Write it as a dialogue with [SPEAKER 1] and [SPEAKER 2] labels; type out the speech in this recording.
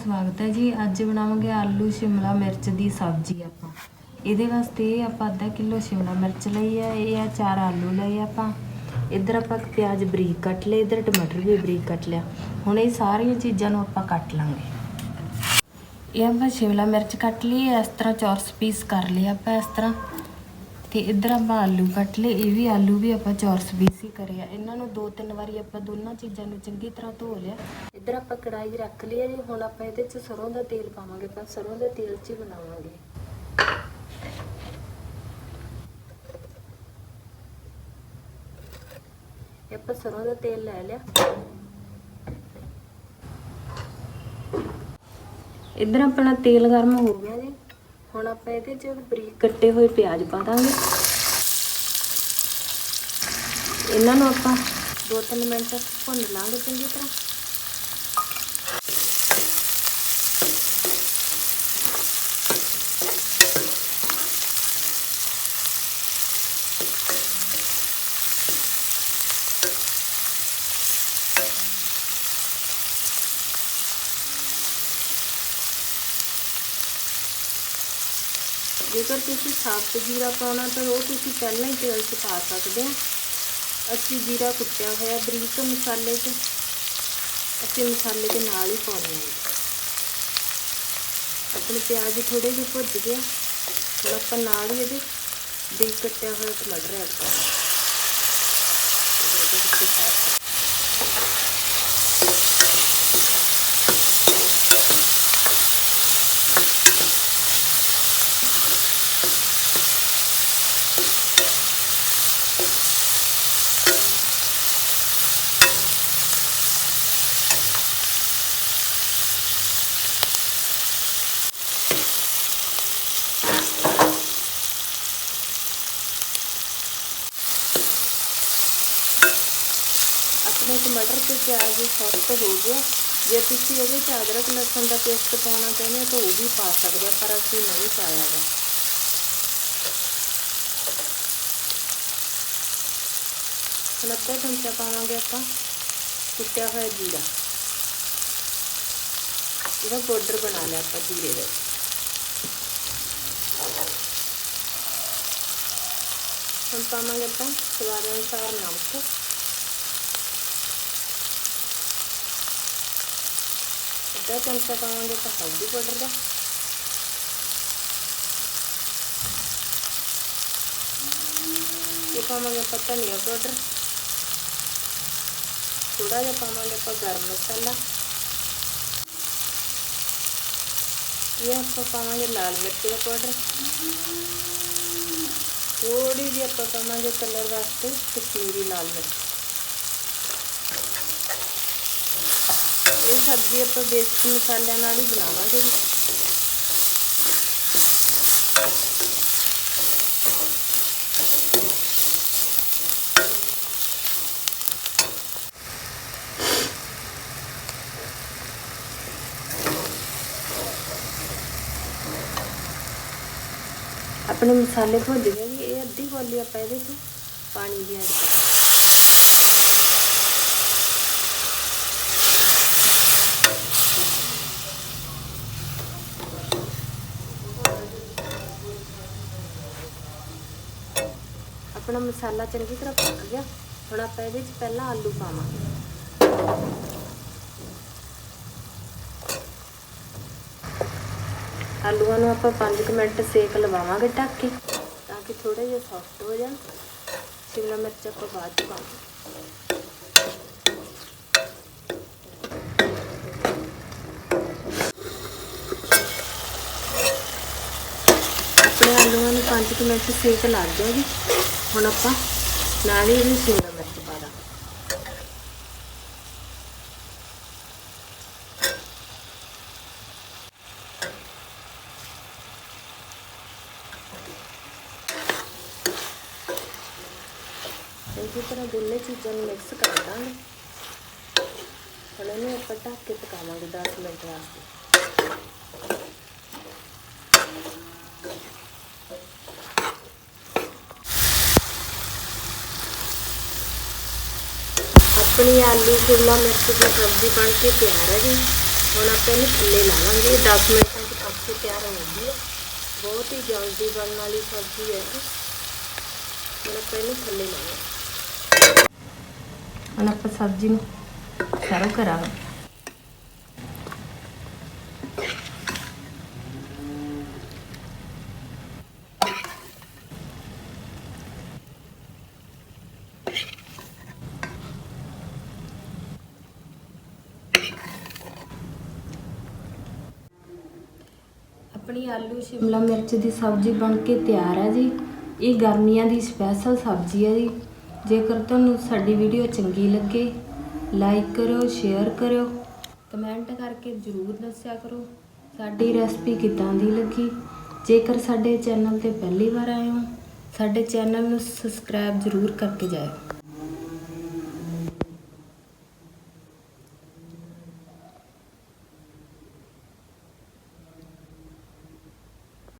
[SPEAKER 1] ਸਵਾਗਤ ਹੈ ਜੀ। ਅੱਜ ਬਣਾਵਾਂਗੇ ਆਲੂ, ਸ਼ਿਮਲਾ ਮਿਰਚ ਦੀ ਸਬਜ਼ੀ ਆਪਾਂ। ਇਹਦੇ ਵਾਸਤੇ ਆਪਾਂ ਅੱਧਾ ਕਿਲੋ ਸ਼ਿਮਲਾ ਮਿਰਚ ਲਈ ਹੈ, ਇਹ ਆ ਚਾਰ ਆਲੂ ਲਏ ਆਪਾਂ। ਇੱਧਰ ਆਪਾਂ ਇੱਕ ਪਿਆਜ਼ ਬਰੀਕ ਕੱਟ ਲਏ, ਇੱਧਰ ਟਮਾਟਰ ਵੀ ਬਰੀਕ ਕੱਟ ਲਿਆ। ਹੁਣ ਇਹ ਸਾਰੀਆਂ ਚੀਜ਼ਾਂ ਨੂੰ ਆਪਾਂ ਕੱਟ ਲਾਂਗੇ। ਇਹ ਆਪਾਂ ਸ਼ਿਮਲਾ ਮਿਰਚ ਕੱਟ ਲਈ, ਇਸ ਤਰ੍ਹਾਂ ਚੌਰਸ ਪੀਸ ਕਰ ਲਏ ਆਪਾਂ ਇਸ ਤਰ੍ਹਾਂ। ਤੇ ਇੱਧਰ ਆਪਾਂ ਆਲੂ ਕੱਟ ਲਏ, ਇਹ ਵੀ ਆਲੂ ਵੀ ਆਪਾਂ ਚੌਰਸ ਪੀਸ ਹੀ ਇਹਨਾਂ ਨੂੰ ਦੋ ਤਿੰਨ ਵਾਰੀ ਆਪਾਂ ਦੋਨਾਂ ਚੀਜ਼ਾਂ ਨੂੰ ਚੰਗੀ ਤਰ੍ਹਾਂ ਧੋ ਲਿਆ। ਇੱਧਰ ਆਪਾਂ ਕੜਾਈ ਰੱਖ ਲਈ ਹੈ ਜੀ, ਹੁਣ ਆਪਾਂ ਇਹਦੇ 'ਚ ਸਰੋਂ ਦਾ ਤੇਲ ਪਾਵਾਂਗੇ, ਆਪਾਂ ਸਰੋਂ ਦੇ ਤੇਲ 'ਚ ਹੀ ਬਣਾਵਾਂਗੇ। ਇਹ ਆਪਾਂ ਸਰੋਂ ਦਾ ਤੇਲ ਲੈ ਲਿਆ। ਇੱਧਰ ਆਪਣਾ ਤੇਲ ਗਰਮ ਹੋ ਗਿਆ ਜੀ। ਹੁਣ ਆਪਾਂ ਇਹਦੇ 'ਚ ਬਰੀਕ ਕੱਟੇ ਹੋਏ ਪਿਆਜ਼ ਪਾ ਦਾਂਗੇ। ਇਹਨਾਂ ਨੂੰ ਆਪਾਂ 2-3 ਮਿੰਟ ਭੁੰਨ ਲਾਂਗੇ ਚੰਗੀ ਤਰ੍ਹਾਂ। ਜੇਕਰ ਤੁਸੀਂ ਸਾਬਤ ਜੀਰਾ ਪਾਉਣਾ ਤਾਂ ਉਹ ਤੁਸੀਂ ਪਹਿਲਾਂ ਹੀ ਤੇਲ 'ਚ ਪਾ ਸਕਦੇ ਹੋ। ਅਸੀਂ ਜੀਰਾ ਕੁੱਟਿਆ ਹੋਇਆ ਬਰੀਕ ਮਸਾਲੇ 'ਚ। ਅਸੀਂ ਮਸਾਲੇ ਦੇ ਨਾਲ ਹੀ ਪਾਉਣੇ ਆ। ਆਪਣੇ ਪਿਆਜ਼ ਥੋੜੇ ਜਿਹੇ ਭੁੱਜ ਗਏ। ਹੁਣ ਆਪਾਂ ਨਾਲ ਹੀ ਇਹਦੇ ਬਰੀਕ ਕੱਟਿਆ ਹੋਇਆ ਟਮਾਟਰ ਐਡ ਕਰਾਂਗੇ। ਟਮਾਟਰ ਤੇ ਪਿਆਜ਼ ਸੌਫਟ ਹੋ ਗਿਆ ਜੇ ਤੁਸੀਂ ਇਹਦੇ 'ਚ ਅਦਰਕ ਲਸਣ ਦਾ ਪੇਸਟ ਪਾਉਣਾ ਚਾਹੁੰਦੇ ਹੋ ਤਾਂ ਉਹ ਵੀ ਪਾ ਸਕਦੇ ਹੋ ਪਰ ਅਸੀਂ ਨਹੀਂ ਪਾਇਆ ਗਾ ਹੁਣ ਅੱਧਾ ਚਮਚਾ ਪਾਵਾਂਗੇ ਆਪਾਂ ਕੁੱਟਿਆ ਹੋਇਆ ਜੀਰਾ ਇਹਦਾ ਪਾਊਡਰ ਬਣਾ ਲਿਆ ਆਪਾਂ ਜੀਰੇ ਦਾ ਹੁਣ ਪਾਵਾਂਗੇ ਆਪਾਂ ਸਵਾਦ ਅਨੁਸਾਰ ਨਮਕ ਅੱਧਾ ਚਮਚਾ ਪਾਵਾਂਗੇ ਤਾਂ ਹਲਦੀ ਪਾਊਡਰ ਦਾ। ਇਹ ਪਾਵਾਂਗੇ ਆਪਾਂ ਧਨੀਆ ਪਾਊਡਰ ਥੋੜਾ ਜਿਹਾ ਪਾਵਾਂਗੇ ਆਪਾਂ ਗਰਮ ਮਸਾਲਾ। ਇਹ ਆਪਾਂ ਪਾਵਾਂਗੇ ਲਾਲ ਮਿਰਚ ਦਾ ਪਾਊਡਰ ਥੋੜੀ ਜਿਹੀ ਆਪਾਂ ਪਾਵਾਂਗੇ ਕਲਰ ਵਾਸਤੇ ਕਸ਼ਮੀਰੀ ਲਾਲ ਮਿਰਚ। ਇਹ ਸਬਜ਼ੀ ਆਪਾਂ ਬੇਸਿਕ ਮਸਾਲਿਆਂ ਨਾਲ ਹੀ ਬਣਾਵਾਂਗੇ ਜੀ। ਆਪਣੇ ਮਸਾਲੇ ਭੁੱਜ ਗਏ ਜੀ, ਇਹ ਅੱਧੀ ਕੋਲੀ ਆਪਾਂ ਇਹਦੇ 'ਚ ਪਾਣੀ ਦੀ ਐਡ ਕਰਾਂਗੇ ਆਪਣਾ ਮਸਾਲਾ ਚੰਗੀ ਤਰ੍ਹਾਂ ਪੱਕ ਗਿਆ। ਹੁਣ ਆਪਾਂ ਇਹਦੇ 'ਚ ਪਹਿਲਾਂ ਆਲੂ ਪਾਵਾਂਗੇ। ਆਲੂਆਂ ਨੂੰ ਆਪਾਂ 5 ਮਿੰਟ ਸੇਕ ਲਵਾਵਾਂਗੇ ਢੱਕ ਕੇ, ਤਾਂ ਕਿ ਥੋੜੇ ਜਿਹਾ ਸੌਫਟ ਹੋ ਜਾਣ। ਸ਼ਿਮਲਾ ਮਿਰਚ ਆਪਾਂ ਬਾਅਦ ਚ ਪਾਵਾਂਗੇ। ਆਪਣੇ ਆਲੂਆਂ ਨੂੰ 5 ਮਿੰਟ ਸੇਕ ਲੱਗ ਗਿਆ ਜੀ ਹੁਣ ਆਪਾਂ ਨਾਲ ਹੀ ਇਹਨੂੰ ਸ਼ਿਮਲਾ ਮਿਰਚ ਪਾ ਦਾਂਗੇ ਚੰਗੀ ਤਰ੍ਹਾਂ ਦੋਨੇ ਚੀਜ਼ਾਂ ਨੂੰ ਮਿਕਸ ਕਰ ਦਾਂਗੇ ਹੁਣ ਇਹਨੂੰ ਆਪਾਂ ਢੱਕ ਕੇ ਪਕਾਵਾਂਗੇ 10 ਮਿੰਟ ਵਾਸਤੇ ਆਪਣੀ ਆਲੂ, ਸ਼ਿਮਲਾ ਮਿਰਚ ਦੀ ਸਬਜ਼ੀ ਬਣ ਕੇ ਤਿਆਰ ਹੈ ਜੀ ਹੁਣ ਆਪਾਂ ਇਹਨੂੰ ਥੱਲੇ ਲਾਵਾਂਗੇ 10 ਮਿੰਟਾਂ 'ਚ ਪੱਕ ਕੇ ਤਿਆਰ ਹੋ ਜਾਂਦੀ ਹੈ। ਬਹੁਤ ਹੀ ਜਲਦੀ ਬਣਨ ਵਾਲੀ ਸਬਜ਼ੀ ਹੈ ਹੁਣ ਆਪਾਂ ਇਹਨੂੰ ਥੱਲੇ ਲਾਵਾਂਗੇ ਹੁਣ ਆਪਾਂ ਸਬਜ਼ੀ ਨੂੰ ਸਰਵ ਕਰਾਂਗੇ। ਆਪਣੀ ਆਲੂ, ਸ਼ਿਮਲਾ ਮਿਰਚ ਦੀ ਸਬਜ਼ੀ ਬਣ ਕੇ ਤਿਆਰ ਹੈ ਜੀ। ਇਹ ਗਰਮੀਆਂ ਦੀ ਸਪੈਸ਼ਲ ਸਬਜ਼ੀ ਹੈ ਜੀ। ਜੇਕਰ ਤੁਹਾਨੂੰ ਸਾਡੀ ਵੀਡੀਓ ਚੰਗੀ ਲੱਗੇ ਲਾਈਕ ਕਰਿਓ ਸ਼ੇਅਰ ਕਰਿਓ ਕਮੈਂਟ ਕਰਕੇ ਜ਼ਰੂਰ ਦੱਸਿਆ ਕਰੋ, ਸਾਡੀ ਰੈਸਪੀ ਕਿੱਦਾਂ ਦੀ ਲੱਗੀ। ਜੇਕਰ ਸਾਡੇ ਚੈਨਲ ਤੇ ਪਹਿਲੀ ਵਾਰ ਆਏ ਹੋ, ਸਾਡੇ ਚੈਨਲ ਨੂੰ ਸਬਸਕ੍ਰਾਈਬ ਜ਼ਰੂਰ ਕਰਕੇ ਜਾਇਓ।